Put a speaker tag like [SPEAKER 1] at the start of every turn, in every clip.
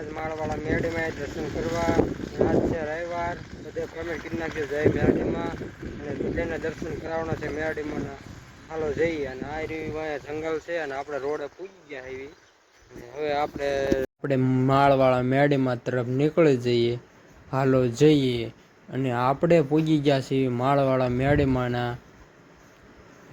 [SPEAKER 1] આજ માળવાળા મેરડીમાં દર્શન કરવા, આજ છે રવિવાર, બધે પેમેન્ટ કરી નાખ્યું જય મેરડીમાં અને બીજાને દર્શન કરાવવાના છે મેરડીમાં હાલો જઈએ. અને આ રહ્યું જંગલ છે અને આપણે રોડે પૂગી ગયા એવી. હવે આપણે આપણે માળવાળા મેળીમાં તરફ નીકળી જઈએ. હાલો જઈએ. અને આપણે પૂગી ગયા છીએ માળવાળા મેળીમાંના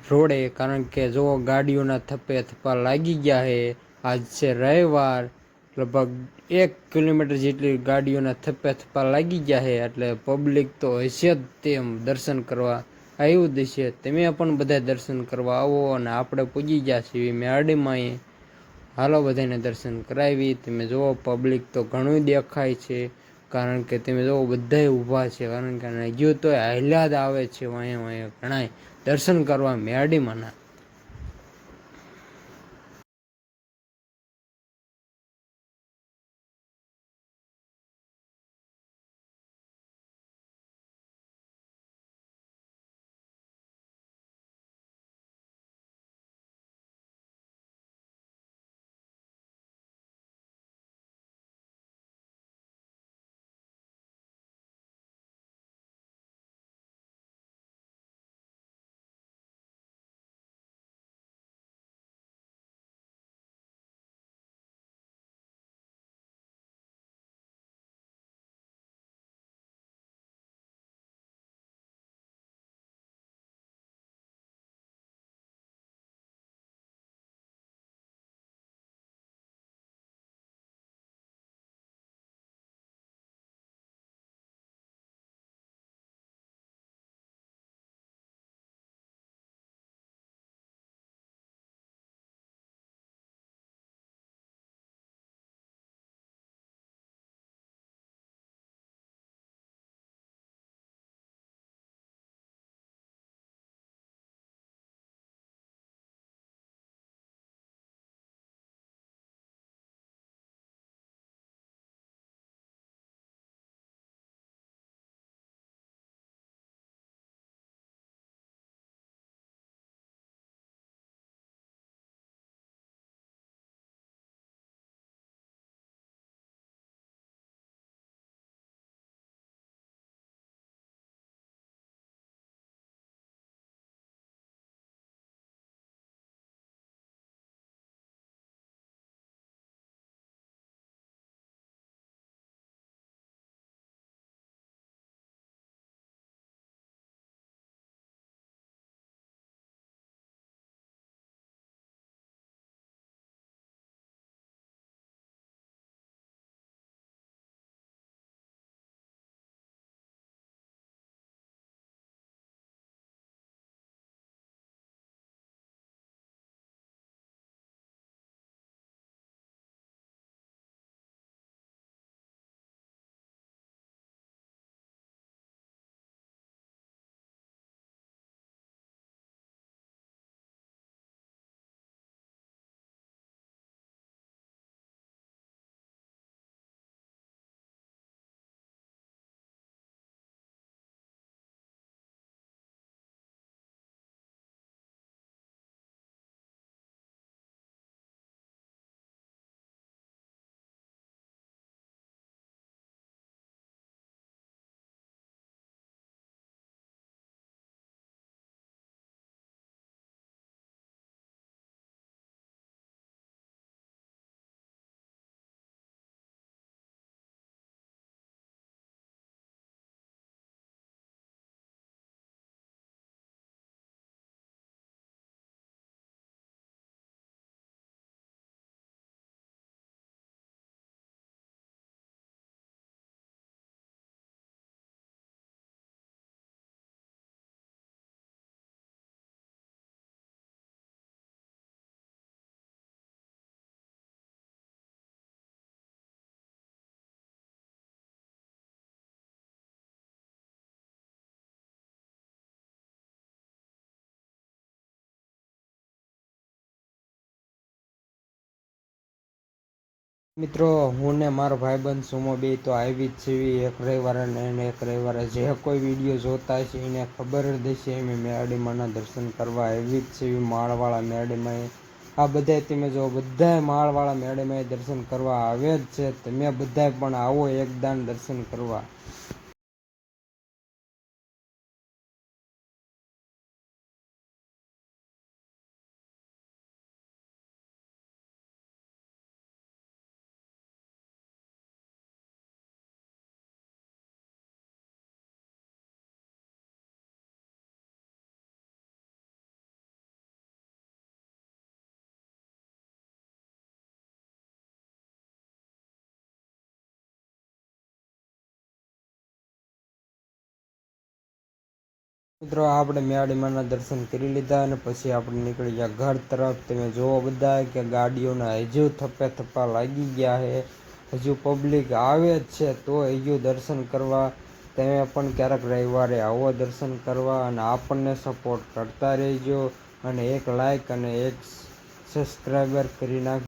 [SPEAKER 1] રોડે, કારણ કે જો ગાડીઓના થપ્પે થપ્પા લાગી ગયા છે આજ છે રવિવાર. લગભગ એક કિલોમીટર જેટલી ગાડીઓના થપ્પા થપ્પા લાગી ગયા છે, એટલે પબ્લિક તો હશે જ તેમ દર્શન કરવા આવ્યું જ છે તમે પણ બધા દર્શન કરવા આવો અને આપણે પૂજી ગયા છીએ મેરડીમાં હાલો બધાને દર્શન કરાવી. તમે જુઓ પબ્લિક તો ઘણું દેખાય છે, કારણ કે તમે જુઓ બધા ઊભા છે, કારણ કે ગયો તો હાલ્યા આવે છે, વાંયા વાંયા ઘણાય દર્શન કરવા મેરડીમાંના મિત્રો, હું ને મારો ભાઈબંધ સુમો બે તો આવી જ છીએ. એક રવિવારે ને એક રવિવારે જે કોઈ વીડિયો જોતા છે એને ખબર જ દેશે અમે મેરડીમાના દર્શન કરવા આવી જ છીએ. માળવાળા મેરડીમાં આ બધાય તમે જો, બધાય માળવાળા મેરડીમાં દર્શન કરવા આવે જ છે. તમે બધાય પણ આવો એકદાન દર્શન કરવા. મિત્રો, આપણે મેળીમાના દર્શન કરી લીધા અને પછી આપણે નીકળી ગયા ઘર તરફ. તમે જુઓ બધા કે ગાડીઓના હજુ થપ્પે થપ્પા લાગી ગયા છે. હજુ પબ્લિક આવે જ છે, તો હજુ દર્શન કરવા. તમે પણ ક્યારેક રવિવારે આવો દર્શન કરવા અને આપણને સપોર્ટ કરતા રહેજો અને એક લાઈક અને એક સબસ્ક્રાઈબર કરી નાખ